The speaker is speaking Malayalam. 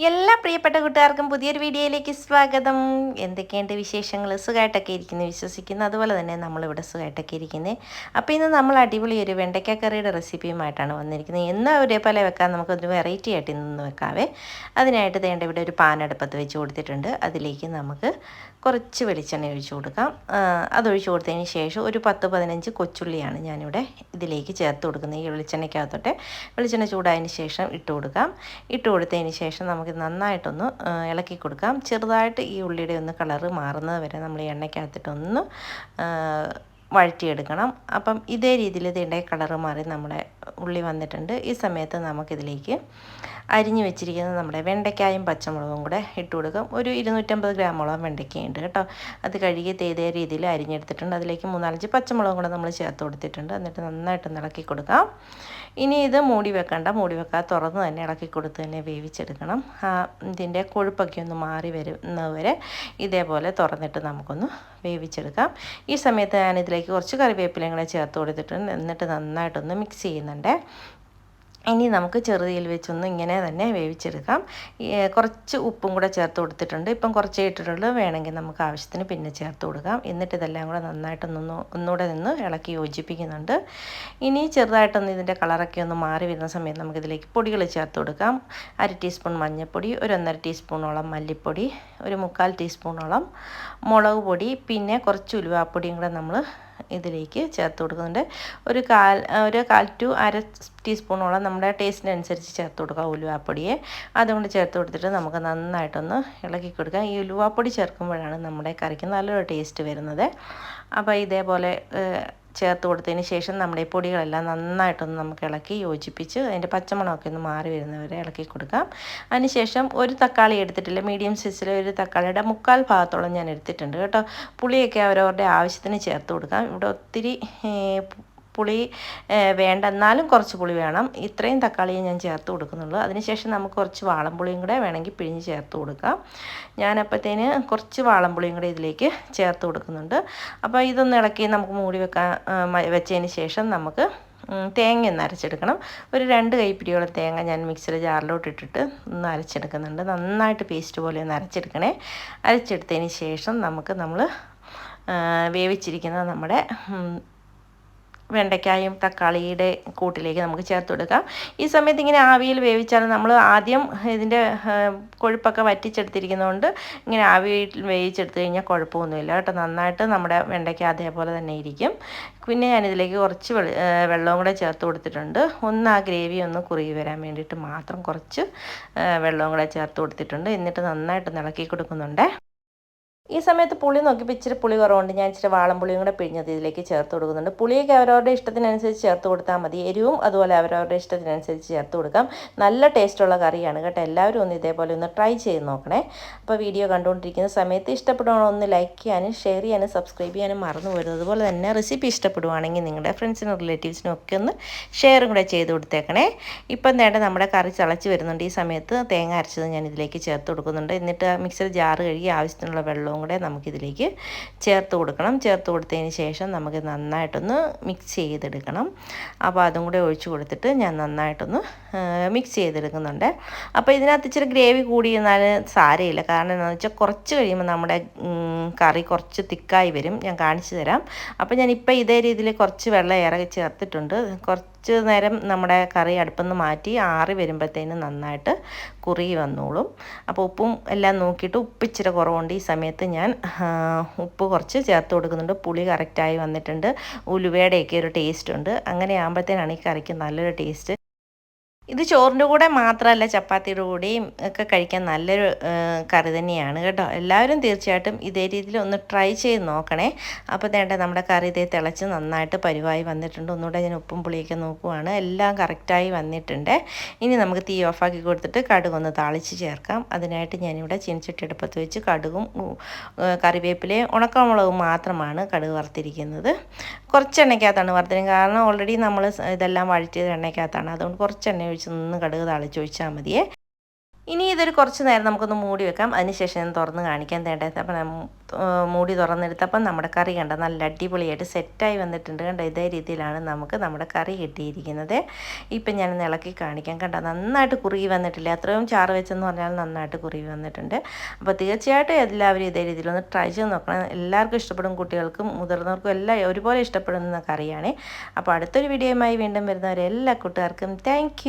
എല്ലാ പ്രിയപ്പെട്ട കൂട്ടുകാർക്കും പുതിയൊരു വീഡിയോയിലേക്ക് സ്വാഗതം. എന്തൊക്കെയുണ്ട് വിശേഷങ്ങൾ സുഖമായിട്ടൊക്കെ ഇരിക്കുന്നു. വിശ്വസിക്കുന്നു. അതുപോലെ തന്നെ നമ്മളിവിടെ സുഖമായിട്ടൊക്കെ ഇരിക്കുന്നത് അപ്പോൾ ഇന്ന് നമ്മൾ അടിപൊളി ഒരു വെണ്ടയ്ക്ക കറിയുടെ റെസിപ്പിയുമായിട്ടാണ് വന്നിരിക്കുന്നത്. എന്നാൽ ഒരേപോലെ വെക്കാൻ നമുക്കൊരു വെറൈറ്റി ആയിട്ട് ഇന്ന് വെക്കാവേ. അതിനായിട്ട് തേണ്ട ഇവിടെ ഒരു പാനടുപ്പത്ത് വെച്ച് കൊടുത്തിട്ടുണ്ട്. അതിലേക്ക് നമുക്ക് കുറച്ച് വെളിച്ചെണ്ണ ഒഴിച്ച് കൊടുക്കാം. അതൊഴിച്ചു കൊടുത്തതിന് ശേഷം ഒരു പത്ത് പതിനഞ്ച് കൊച്ചുള്ളിയാണ് ഞാനിവിടെ ഇതിലേക്ക് ചേർത്ത് കൊടുക്കുന്നത്. ഈ വെളിച്ചെണ്ണയ്ക്കകത്തോട്ടെ വെളിച്ചെണ്ണ ചൂടായതിന് ശേഷം ഇട്ട് കൊടുക്കാം. ഇട്ട് കൊടുത്തതിന് ശേഷം നന്നായിട്ടൊന്ന് ഇളക്കി കൊടുക്കാം. ചെറുതായിട്ട് ഈ ഉള്ളിയുടെ ഒന്ന് കളറ് മാറുന്നത് വരെ നമ്മൾ എണ്ണയ്ക്കകത്തിട്ടൊന്ന് വഴറ്റിയെടുക്കണം. അപ്പം ഇതേ രീതിയിൽ ഇതിന്റെ കളറ് മാറി നമ്മുടെ ഉള്ളി വന്നിട്ടുണ്ട്. ഈ സമയത്ത് നമുക്കിതിലേക്ക് അരിഞ്ഞു വെച്ചിരിക്കുന്ന നമ്മുടെ വെണ്ടയ്ക്കായും പച്ചമുളകും കൂടെ ഇട്ട് കൊടുക്കാം. ഒരു ഇരുന്നൂറ്റമ്പത് ഗ്രാമോളം വെണ്ടയ്ക്കയുണ്ട് കേട്ടോ. അത് കഴുകി തേതേ രീതിയിൽ അരിഞ്ഞെടുത്തിട്ടുണ്ട്. അതിലേക്ക് മൂന്നാലഞ്ച് പച്ചമുളകും കൂടെ നമ്മൾ ചേർത്ത് കൊടുത്തിട്ടുണ്ട്. എന്നിട്ട് നന്നായിട്ട് ഇളക്കി കൊടുക്കാം. ഇനി ഇത് മൂടി വെക്കണ്ട. മൂടി വെക്കാതെ തുറന്ന് തന്നെ ഇളക്കി കൊടുത്ത് തന്നെ വേവിച്ചെടുക്കണം. ഇതിന്റെ കൊഴുപ്പൊക്കെ ഒന്ന് മാറി വരുന്നവരെ ഇതേപോലെ തുറന്നിട്ട് നമുക്കൊന്ന് വേവിച്ചെടുക്കാം. ഈ സമയത്ത് ഞാനിതിലേക്ക് കുറച്ച് കറിവേപ്പിലയും ചേർത്ത് കൊടുത്തിട്ടുണ്ട്. എന്നിട്ട് നന്നായിട്ടൊന്ന് മിക്സ് ചെയ്യുന്നുണ്ട് ഇനി നമുക്ക് ചെറുതീയിൽ വെച്ചൊന്ന് ഇങ്ങനെ തന്നെ വേവിച്ചെടുക്കാം. കുറച്ച് ഉപ്പും കൂടെ ചേർത്ത് കൊടുത്തിട്ടുണ്ട്. ഇപ്പം കുറച്ചേ ഇട്ടിട്ടുള്ളൂ. വേണമെങ്കിൽ നമുക്ക് ആവശ്യത്തിന് പിന്നെ ചേർത്ത് കൊടുക്കാം. എന്നിട്ട് ഇതെല്ലാം കൂടെ നന്നായിട്ടൊന്ന് ഒന്നുകൂടെ നിന്ന് ഇളക്കി യോജിപ്പിക്കുന്നുണ്ട്. ഇനി ചെറുതായിട്ടൊന്ന് ഇതിന്റെ കളറൊക്കെ ഒന്ന് മാറി വരുന്ന സമയത്ത് നമുക്കിതിലേക്ക് പൊടികൾ ചേർത്ത് കൊടുക്കാം. അര ടീസ്പൂൺ മഞ്ഞൾപ്പൊടി ഒരു ഒന്നര ടീസ്പൂണോളം മല്ലിപ്പൊടി ഒരു മുക്കാൽ ടീസ്പൂണോളം മുളക് പൊടി പിന്നെ കുറച്ച് ഉലുവാപ്പൊടിയും കൂടെ നമ്മൾ ഇതിലേക്ക് ചേർത്ത് കൊടുക്കുന്നുണ്ട്. ഒരു കാൽ ഒരു കാൽ ടു അര ടീസ്പൂണോളം നമ്മുടെ ടേസ്റ്റിനനുസരിച്ച് ചേർത്ത് കൊടുക്കുക ഉലുവാപ്പൊടിയെ. അതുകൊണ്ട് ചേർത്ത് കൊടുത്തിട്ട് നമുക്ക് നന്നായിട്ടൊന്ന് ഇളക്കി കൊടുക്കാം. ഈ ഉലുവാപ്പൊടി ചേർക്കുമ്പോഴാണ് നമ്മുടെ കറിക്ക് നല്ലൊരു ടേസ്റ്റ് വരുന്നത്. അപ്പോൾ ഇതേപോലെ ചേർത്ത് കൊടുത്തതിന് ശേഷം നമ്മുടെ പൊടികളെല്ലാം നന്നായിട്ടൊന്ന് നമുക്ക് ഇളക്കി യോജിപ്പിച്ച് അതിന്റെ പച്ചമണമൊക്കെ ഒന്ന് മാറി വരുന്നവരെ ഇളക്കി കൊടുക്കാം. അതിനുശേഷം ഒരു തക്കാളി എടുത്തിട്ടില്ല മീഡിയം സൈസിലെ ഒരു തക്കാളിയുടെ മുക്കാൽ ഭാഗത്തോളം ഞാൻ എടുത്തിട്ടുണ്ട് കേട്ടോ. പുളിയൊക്കെ അവരവരുടെ ആവശ്യത്തിന് ചേർത്ത് കൊടുക്കാം. ഇവിടെ ഒത്തിരി പുളി വേണ്ട. എന്നാലും കുറച്ച് പുളി വേണം. ഇത്രയും തക്കാളിയും ഞാൻ ചേർത്ത് കൊടുക്കുന്നുള്ളൂ. അതിനുശേഷം നമുക്ക് കുറച്ച് വാളംപുളിയും കൂടെ വേണമെങ്കിൽ പിഴിഞ്ഞ് ചേർത്ത് കൊടുക്കാം. ഞാനപ്പോഴത്തേന് കുറച്ച് വാളംപുളിയും കൂടെ ഇതിലേക്ക് ചേർത്ത് കൊടുക്കുന്നുണ്ട്. അപ്പോൾ ഇതൊന്ന് ഇളക്കി നമുക്ക് മൂടി വെക്കാൻ വെച്ചതിന് ശേഷം നമുക്ക് തേങ്ങ ഒന്ന് അരച്ചെടുക്കണം. ഒരു രണ്ട് കൈപ്പിടിയോളം തേങ്ങ ഞാൻ മിക്സിയുടെ ജാറിലോട്ട് ഇട്ടിട്ട് ഒന്ന് അരച്ചെടുക്കുന്നുണ്ട്. നന്നായിട്ട് പേസ്റ്റ് പോലെ ഒന്ന് അരച്ചെടുക്കണേ. അരച്ചെടുത്തതിന് ശേഷം നമുക്ക് നമ്മൾ വേവിച്ചിരിക്കുന്ന നമ്മുടെ വെണ്ടയ്ക്കായും തക്കാളിയുടെ കൂട്ടിലേക്ക് നമുക്ക് ചേർത്ത് കൊടുക്കാം. ഈ സമയത്ത് ഇങ്ങനെ ആവിയിൽ വേവിച്ചാൽ നമ്മൾ ആദ്യം ഇതിന്റെ കൊഴുപ്പൊക്കെ വറ്റിച്ചെടുത്തിരിക്കുന്നതുകൊണ്ട് ഇങ്ങനെ ആവിയിൽ വേവിച്ചെടുത്ത് കഴിഞ്ഞാൽ കുഴപ്പമൊന്നുമില്ല കേട്ടോ. നന്നായിട്ട് നമ്മുടെ വെണ്ടയ്ക്ക അതേപോലെ തന്നെ ഇരിക്കും. പിന്നെ ഞാനിതിലേക്ക് കുറച്ച് വെള്ളവും കൂടെ ചേർത്ത് കൊടുത്തിട്ടുണ്ട്. ഒന്ന് ആ ഗ്രേവി ഒന്ന് കുറുകി വരാൻ വേണ്ടിയിട്ട് മാത്രം കുറച്ച് വെള്ളവും കൂടെ ചേർത്ത് കൊടുത്തിട്ടുണ്ട്. എന്നിട്ട് നന്നായിട്ട് ഇളക്കി കൊടുക്കുന്നുണ്ട്. ഈ സമയത്ത് പുളി നോക്കിയപ്പോൾ ഇച്ചിരി പുളി കുറവുണ്ട്. ഞാൻ ഇച്ചിരി വാളംപുളിയും കൂടെ പിഴിഞ്ഞത് ഇതിലേക്ക് ചേർത്ത് കൊടുക്കുന്നുണ്ട്. പുളിയൊക്കെ അവരവരുടെ ഇഷ്ടത്തിനനുസരിച്ച് ചേർത്ത് കൊടുത്താൽ മതി. എരിവും അതുപോലെ അവരവരുടെ ഇഷ്ടത്തിനനുസരിച്ച് ചേർത്ത് കൊടുക്കാം. നല്ല ടേസ്റ്റുള്ള കറിയാണ് കേട്ടോ. എല്ലാവരും ഒന്ന് ഇതേപോലെ ഒന്ന് ട്രൈ ചെയ്ത് നോക്കണേ. അപ്പോൾ വീഡിയോ കണ്ടുകൊണ്ടിരിക്കുന്ന സമയത്ത് ഇഷ്ടപ്പെടുവാണോ ഒന്ന് ലൈക്ക് ചെയ്യാനും ഷെയർ ചെയ്യാനും സബ്സ്ക്രൈബ് ചെയ്യാനും മറന്നു പോരുന്നത് അതുപോലെ തന്നെ റെസിപ്പി ഇഷ്ടപ്പെടുവാണെങ്കിൽ നിങ്ങളുടെ ഫ്രണ്ട്സിനും റിലേറ്റീവ്സിനും ഒക്കെ ഒന്ന് ഷെയറും കൂടെ ചെയ്ത് കൊടുത്തേക്കണേ. ഇപ്പം നേടെ നമ്മുടെ കറി തിളച്ച് വരുന്നുണ്ട്. ഈ സമയത്ത് തേങ്ങ അരച്ചത് ഞാൻ ഇതിലേക്ക് ചേർത്ത് കൊടുക്കുന്നുണ്ട്. എന്നിട്ട് മിക്സർ ജാറ് കഴുകി ആവശ്യത്തിനുള്ള വെള്ളവും കൂടെ നമുക്കിതിലേക്ക് ചേർത്ത് കൊടുക്കണം. ചേർത്ത് കൊടുത്തതിന് ശേഷം നമുക്ക് നന്നായിട്ടൊന്ന് മിക്സ് ചെയ്തെടുക്കണം. അപ്പോൾ അതും കൂടെ ഒഴിച്ചു കൊടുത്തിട്ട് ഞാൻ നന്നായിട്ടൊന്ന് മിക്സ് ചെയ്തെടുക്കുന്നുണ്ട്. അപ്പോൾ ഇതിനകത്ത് ഇച്ചിരി ഗ്രേവി കൂടി എന്നാൽ സാരയില്ല. കാരണം എന്താണെന്ന് വെച്ചാൽ കുറച്ച് കഴിയുമ്പോൾ നമ്മുടെ കറി കുറച്ച് തിക്കായി വരും. ഞാൻ കാണിച്ചു തരാം. അപ്പോൾ ഞാൻ ഇപ്പോൾ ഇതേ രീതിയിൽ കുറച്ച് വെള്ളം ഇറക്കി ചേർത്തിട്ടുണ്ട്. കുറച്ച് നേരം നമ്മുടെ കറി അടുപ്പിൽ നിന്ന് മാറ്റി ആറി വരുമ്പോഴത്തേനും നന്നായിട്ട് കുറുകി വന്നോളും. അപ്പോൾ ഉപ്പും എല്ലാം നോക്കിയിട്ട് ഉപ്പ് ഇച്ചിരി കുറവുണ്ട്. ഈ സമയത്ത് ഞാൻ ഉപ്പ് കുറച്ച് ചേർത്ത് കൊടുക്കുന്നുണ്ട്. പുളി കറക്റ്റായി വന്നിട്ടുണ്ട്. ഉലുവയുടെയൊക്കെ ഒരു ടേസ്റ്റ് ഉണ്ട്. അങ്ങനെ ആകുമ്പോഴത്തേനാണ് ഈ കറിക്ക് നല്ലൊരു ടേസ്റ്റ് ഇത് ചോറിന്റെ കൂടെ മാത്രമല്ല ചപ്പാത്തിയുടെ കൂടെയും ഒക്കെ കഴിക്കാൻ നല്ലൊരു കറി തന്നെയാണ് കേട്ടോ. എല്ലാവരും തീർച്ചയായിട്ടും ഇതേ രീതിയിൽ ഒന്ന് ട്രൈ ചെയ്ത് നോക്കണേ. അപ്പോൾ തേണ്ട നമ്മുടെ കറി ഇതേ തിളച്ച് നന്നായിട്ട് പരിവായി വന്നിട്ടുണ്ട്. ഒന്നുകൂടെ ഞാൻ ഉപ്പും പുളിയൊക്കെ നോക്കുവാണ്. എല്ലാം കറക്റ്റായി വന്നിട്ടുണ്ട്. ഇനി നമുക്ക് തീ ഓഫാക്കി കൊടുത്തിട്ട് കടുക് ഒന്ന് താളിച്ച് ചേർക്കാം. അതിനായിട്ട് ഞാനിവിടെ ചീനച്ചട്ടി അടുപ്പത്ത് വെച്ച് കടുകും കറിവേപ്പിലയും ഉണക്കമുളകും മാത്രമാണ് കടുക് വറുത്തിരിക്കുന്നത്. കുറച്ച് എണ്ണയ്ക്കകത്താണ് വറുത്തിരിക്കുന്നത്. കാരണം ഓൾറെഡി നമ്മൾ ഇതെല്ലാം വഴറ്റിയത് എണ്ണയ്ക്കകത്താണ്. അതുകൊണ്ട് കുറച്ച് എണ്ണ ഒഴിച്ച് നിന്ന് കടുക് താളിച്ച് ഒഴിച്ചാൽ മതിയേ. ഇനി ഇതൊരു കുറച്ച് നേരം നമുക്കൊന്ന് മൂടി വെക്കാം. അതിനുശേഷം തുറന്ന് കാണിക്കാൻ തേണ്ടത് അപ്പം മൂടി തുറന്നെടുത്തപ്പം നമ്മുടെ കറി കണ്ട നല്ല അടിപൊളിയായിട്ട് സെറ്റായി വന്നിട്ടുണ്ട് കണ്ട. ഇതേ രീതിയിലാണ് നമുക്ക് നമ്മുടെ കറി കിട്ടിയിരിക്കുന്നത്. ഇപ്പം ഞാൻ ഇളക്കി കാണിക്കാം. കണ്ട നന്നായിട്ട് കുറുകി വന്നിട്ടില്ല? അത്രയും ചാറ് വെച്ചെന്ന് പറഞ്ഞാൽ നന്നായിട്ട് കുറുകി വന്നിട്ടുണ്ട്. അപ്പോൾ തീർച്ചയായിട്ടും എല്ലാവരും ഇതേ രീതിയിലൊന്ന് ട്രൈ ചെയ്ത് നോക്കണം. എല്ലാവർക്കും ഇഷ്ടപ്പെടും കുട്ടികൾക്കും മുതിർന്നവർക്കും എല്ലാം ഒരുപോലെ ഇഷ്ടപ്പെടുന്ന കറിയാണ്. അപ്പോൾ അടുത്തൊരു വീഡിയോയുമായി വീണ്ടും വരുന്നവരെ എല്ലാ കൂട്ടുകാർക്കും താങ്ക്